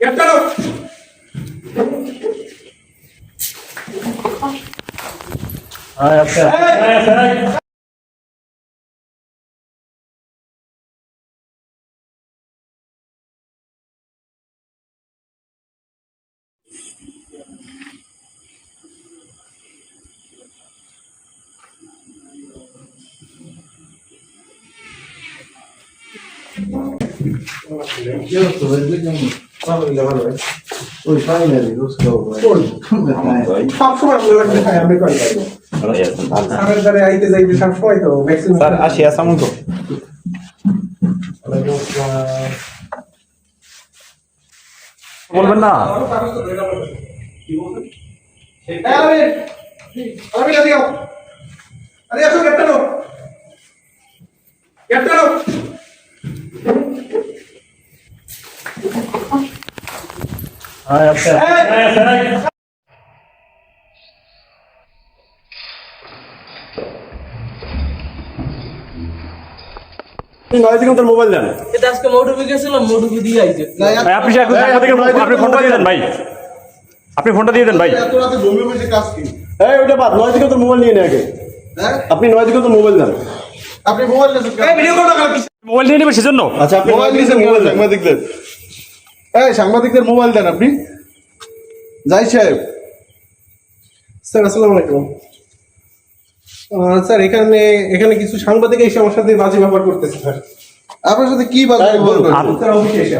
এটালো সবসময় আপনার বলবেন না আরে না আসো গেটটা গেটটা নয় মোবাইল দেন। এটা আজকে মৌডুবি গেছিলাম দিয়ে আইছে। ভাই, আপনি ফোনটা দিয়ে দেন ভাই। আপনি ফোনটা দিয়ে দেন ভাই। এই ওইটা বাদ নয় দিকে তোর মোবাইল নিয়ে নে আগে। হ্যাঁ? আপনি নয় দিকে তোর মোবাইল দেন। আপনি মোবাইল মোবাইল নিয়ে নেবে সেজন্য? আচ্ছা আপনি মোবাইল নিয়েছেন কেন সাংবাদিকদের। এই সাংবাদিকদের মোবাইল দেন আপনি। যাই সাহেব। স্যার আসসালামু আলাইকুম। স্যার এখানে এখানে কিছু সাংবাদিক এসে আমার সাথে বাজে ব্যবহার করতেছে স্যার। আপনার সাথে কি বাদ বলবেন স্যার অফিসে এসে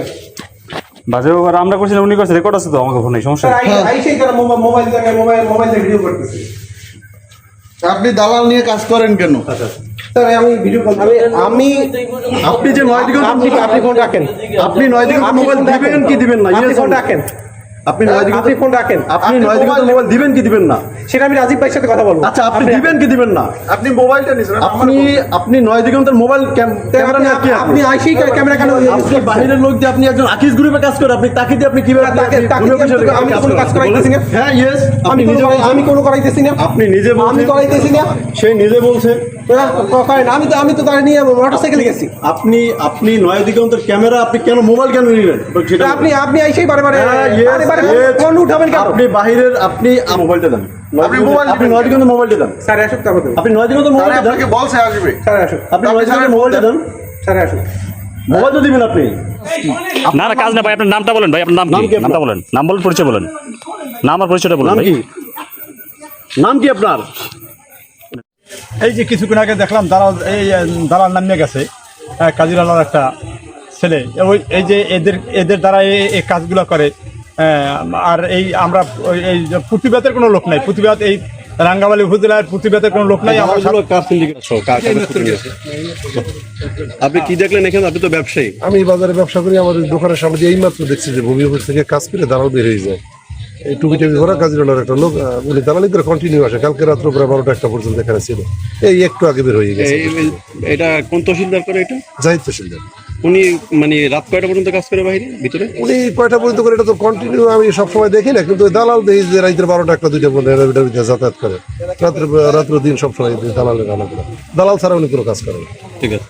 বাজে ব্যাপার আমরা করছিলাম উনি করছে রেকর্ড আছে তো আমাকে ফোনে সমস্যা স্যার আইসেই তারা মোবাইল মোবাইল থেকে মোবাইল মোবাইল থেকে ভিডিও করতেছে। আপনি দালাল নিয়ে কাজ করেন কেন? স্যার আমি ভিডিও কল আমি আমি আপনি যে নয় দিকে আপনি আপনি ফোন রাখেন। আপনি নয় দিকে মোবাইল দিবেন কি দিবেন না? আপনি Yes ফোন রাখেন। আপনি নয় দিকে আপনি ফোন রাখেন। আপনি নয় দিকে মোবাইল দিবেন কি দিবেন না? সেটা আমি রাজীব ভাইয়ের সাথে কথা বলব। আচ্ছা আপনি দিবেন কি দিবেন না? আপনি মোবাইলটা নিয়েছেন আপনি আপনি নয় দিগন্তের মোবাইল ক্যামেরা নিয়ে কি আপনি? আইসেই ক্যামেরা কেন বাহিরের লোক দিয়ে আপনি একজন আকিস গ্রুপে কাজ করে আপনি তাকে দিয়ে আপনি কীভাবে তাকে- তাকে আমি তো- আমি তো কোনো কাজ করাইতেছি না। হ্যাঁ ইয়েস আমি আপনি নিজে আমি কোনো করাইতেছি না। আপনি নিজে আমি বলছেন। করাইতেছি না। সে নিজে বলছে। করেন। আমি তো আমি তো তার নিয়ে মোটরসাইকেলে গেছি। আপনি আপনি নয় দিগন্তের ক্যামেরা আপনি কেন মোবাইল কেন নিলেন? সেটা আপনি আপনি আইসেই বারে বারে হ্যাঁ, বারে বারে ফোন উঠাবেন কেন? আপনি বাহিরের আপনি মোবাইলটা দেন। আপনি মোবাইল আপনি নয় দিগন্তের মোবাইলটা দেন। স্যার আসুক তারপর। আপনি নয় মোবাইলটা দেন। আপনাকে বলছে আসবে। স্যার আসুক। আপনি নয় দিগন্তের মোবাইলটা দেন। স্যার আসুক। মোবাইল তো দিবেন আপনি। না না কাজ না ভাই আপনার নামটা বলেন ভাই আপনার নাম কি? কি নামটা বলেন। নাম বলেন পরিচয় বলেন। নাম আর পরিচয়টা বলেন নাম কি? নাম কি আপনার? এই যে কিছুক্ষণ আগে দেখলাম দালাল এই দালাল নামিয়ে গেছে হ্যাঁ, কাজিরালার একটা ছেলে। ওই এই যে এদের এদের দ্বারা এই- এই কাজগুলো করে হ্যাঁ, আর এই আমরা ওই- এই যে প্রতিবাদের কোনো লোক নাই। প্রতিবাদ এই রাঙ্গামালি উপজেলার প্রতিবাদের কোনো লোক নাই। আমার আপনি কি দেখলেন এখানে? আপনি তো ব্যবসায়ী। আমি বাজারে ব্যবসা করি আমাদের দোকানের সামনে দিয়ে এইমাত্র দেখছি যে ভূমি অফিস থেকে কাজ করে দালাল বের হয়ে যায়। এই টুপি টুপি ভরা কাজিরালার একটা লোক করে কন্টিনিউ আসে। কালকে রাত্র প্রায় বারোটা একটা পর্যন্ত এখানে ছিল। এই একটু আগে বের হয়ে গেছে। এটা কোন তহসিলদার করে এটা? যাই তো সিলদার উনি মানে রাত কয়টা পর্যন্ত কাজ করে বাইরে ভিতরে? উনি কয়টা পর্যন্ত করে এটা তো কন্টিনিউ আমি সবসময় দেখি না কিন্তু দালাল দেখি যে রাইতের বারোটা একটা দুইটা পর্যন্ত ভিতরে যাতায়াত করে। রাত্রে রাত্র দিন সবসময় দালালের রান্না করে দালাল ছাড়া উনি কোনো কাজ করেন না। ঠিক আছে।